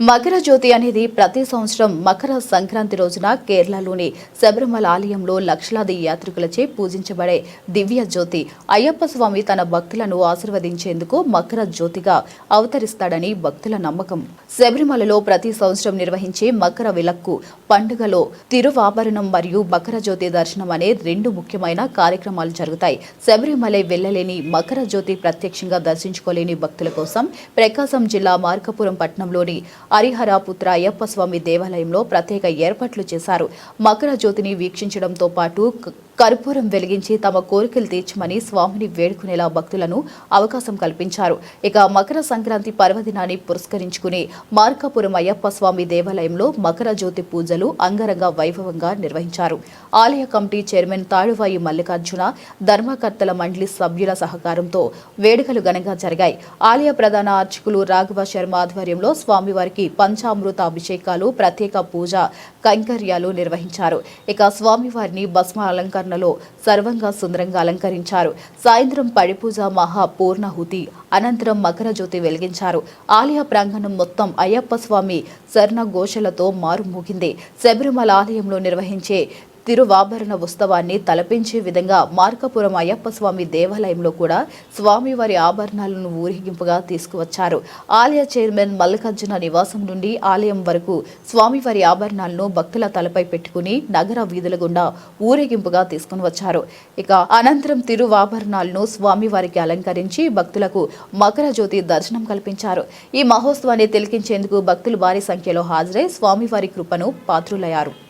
మకర జ్యోతి అనేది ప్రతి సంవత్సరం మకర సంక్రాంతి రోజున కేరళలోని శబరిమల ఆలయంలో లక్షలాది యాత్రికులచే పూజించబడే దివ్య జ్యోతి. అయ్యప్ప స్వామి తన భక్తులను ఆశీర్వదించేందుకు మకర జ్యోతిగా అవతరిస్తాడని భక్తుల నమ్మకం. శబరిమలలో ప్రతి సంవత్సరం నిర్వహించే మకర విలక్కు పండుగలో తిరువాభరణం మరియు మకర జ్యోతి దర్శనం అనే రెండు ముఖ్యమైన కార్యక్రమాలు జరుగుతాయి. శబరిమలై వెళ్ళలేని మకర జ్యోతి ప్రత్యక్షంగా దర్శించుకోలేని భక్తుల కోసం ప్రకాశం జిల్లా మార్కపురం పట్టణంలోని హరిహరాపుత్ర అయ్యప్ప స్వామి దేవాలయంలో ప్రత్యేక ఏర్పాట్లు చేశారు. మకర జ్యోతిని వీక్షించడంతో పాటు కర్పూరం వెలిగించి తమ కోరికలు తీర్చమని స్వామిని వేడుకునేలా భక్తులను అవకాశం కల్పించారు. ఇక మకర సంక్రాంతి పర్వదినాన్ని పురస్కరించుకుని మార్కాపురం అయ్యప్ప స్వామి దేవాలయంలో మకర జ్యోతి పూజలు అంగరంగ వైభవంగా నిర్వహించారు. ఆలయ కమిటీ చైర్మన్ తాళువాయి మల్లికార్జున ధర్మకర్తల మండలి సభ్యుల సహకారంతో వేడుకలు ఘనంగా జరిగాయి. ఆలయ ప్రధాన అర్చకులు రాఘవ శర్మ ఆధ్వర్యంలో స్వామివారికి పంచామృత అభిషేకాలు ప్రత్యేక పూజ కైంకర్యాలు నిర్వహించారు. ఇక స్వామివారిని భస్మ అలంకరణలో సర్వంగా సుందరంగా అలంకరించారు. సాయంత్రం పడిపూజ మహా పూర్ణాహుతి అనంతరం మకర జ్యోతి వెలిగించారు. ఆలయ ప్రాంగణం మొత్తం అయ్యప్ప స్వామి శరణ ఘోషలతో మారుమోగింది. శబరిమల ఆలయంలో నిర్వహించే తిరువాభరణ ఉత్సవాన్ని తలపించే విధంగా మార్కపురం అయ్యప్ప స్వామి దేవాలయంలో కూడా స్వామివారి ఆభరణాలను ఊరేగింపుగా తీసుకువచ్చారు. ఆలయ చైర్మన్ మల్లికార్జున నివాసం నుండి ఆలయం వరకు స్వామివారి ఆభరణాలను భక్తుల తలపై పెట్టుకుని నగర వీధుల గుండా ఊరేగింపుగా తీసుకుని వచ్చారు. ఇక అనంతరం తిరువాభరణాలను స్వామివారికి అలంకరించి భక్తులకు మకర జ్యోతి దర్శనం కల్పించారు. ఈ మహోత్సవాన్ని తిలకించేందుకు భక్తులు భారీ సంఖ్యలో హాజరై స్వామివారి కృపను పాత్రులయ్యారు.